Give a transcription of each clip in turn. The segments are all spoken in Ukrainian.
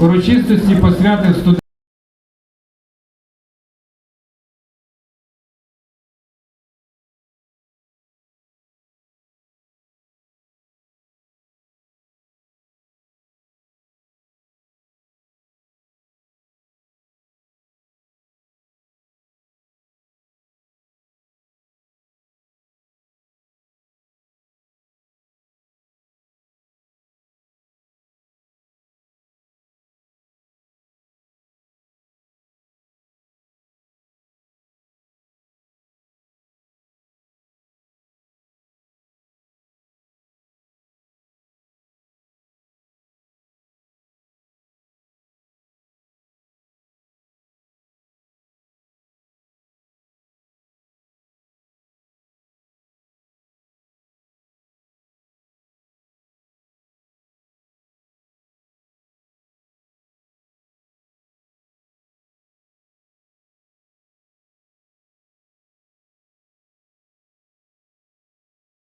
Урочистості посвятив студентів.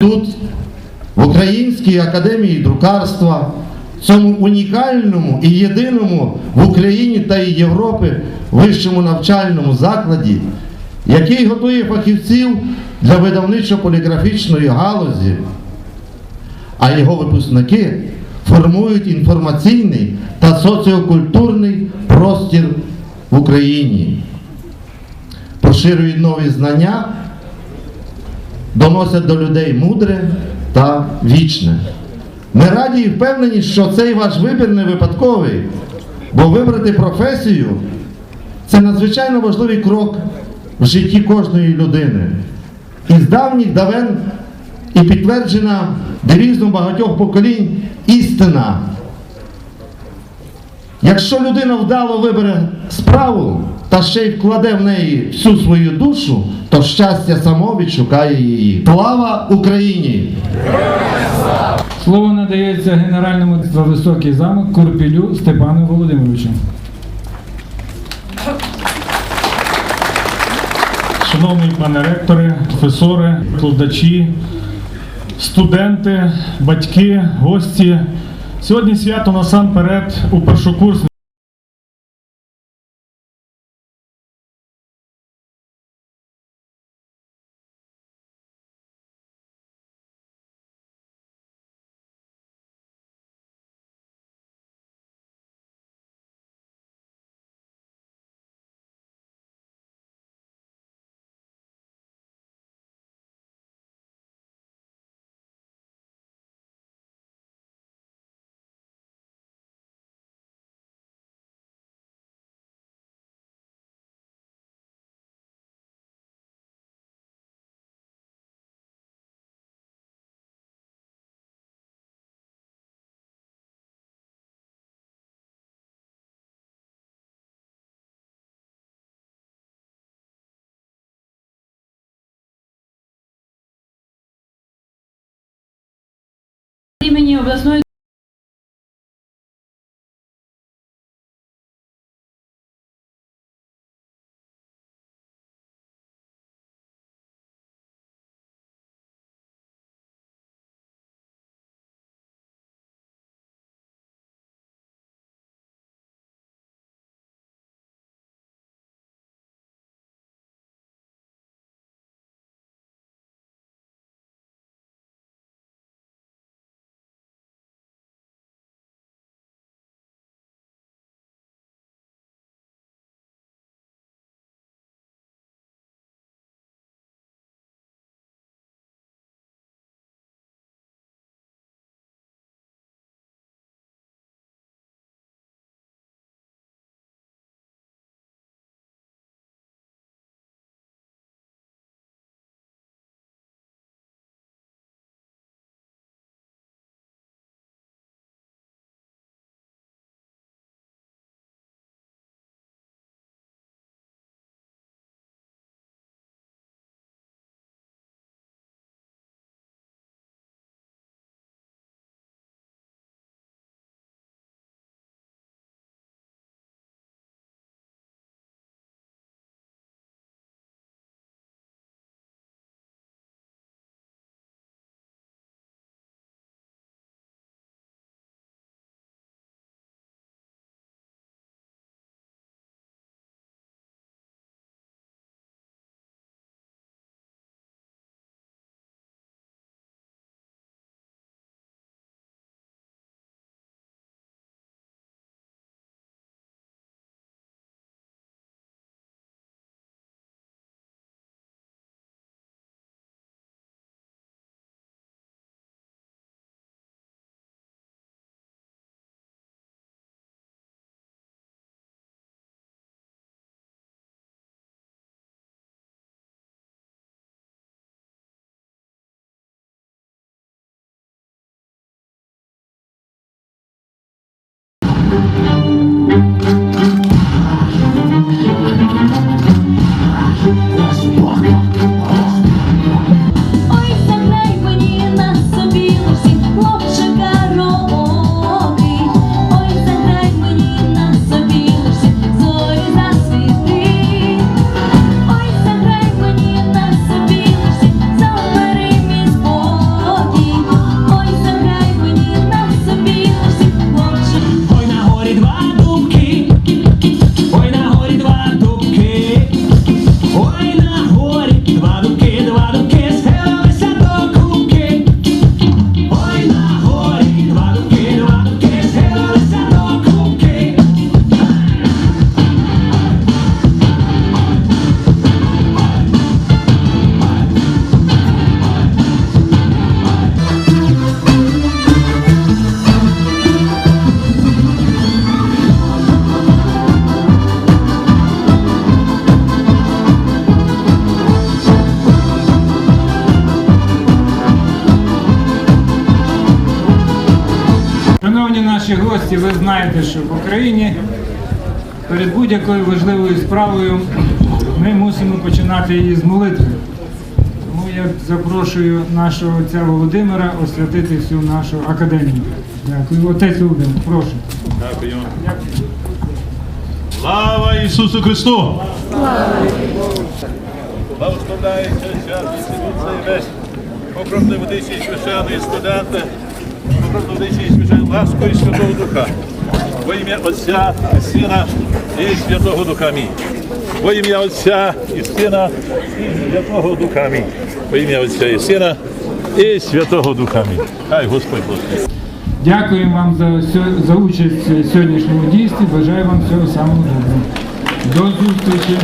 Тут, в Українській академії друкарства, цьому унікальному і єдиному в Україні та Європі вищому навчальному закладі, який готує фахівців для видавничо-поліграфічної галузі, а його випускники формують інформаційний та соціокультурний простір в Україні, поширюють нові знання доносять до людей мудре та вічне. Ми раді і впевнені, що цей ваш вибір не випадковий, бо вибрати професію це надзвичайно важливий крок в житті кожної людини. І з давніх давен і підтверджена девізом багатьох поколінь істина. Якщо людина вдало вибере справу та ще й вкладе в неї всю свою душу, то щастя само відшукає її. Слава Україні! Слово надається генеральному за високий замок Курпілю Степану Володимировичу. Шановні пане ректори, професори, викладачі, студенти, батьки, гості. Сьогодні свято насамперед у першокурсників. Імені обласної наші гості, ви знаєте, що в Україні перед будь-якою важливою справою ми мусимо починати її з молитви. Тому я запрошую нашого отця Володимира освятити всю нашу академію. Дякую. Отець Володимир, прошу. Дякую. Слава Ісусу Христу! Благословляється і весь покровний водичі священної студенти, покровний водичі священної ласкою Святого Духа. Во ім'я Отця і Сина і Святого Духа. Амінь. Во ім'я Отця і Сина і Святого Духа. Амінь. Во ім'я Отця і Сина і Святого Духа. Амінь. Хай Господь благословить. Дякуємо вам за, за участь в сьогоднішньому дійстві. Бажаю вам всього самого доброго. До зустрічі.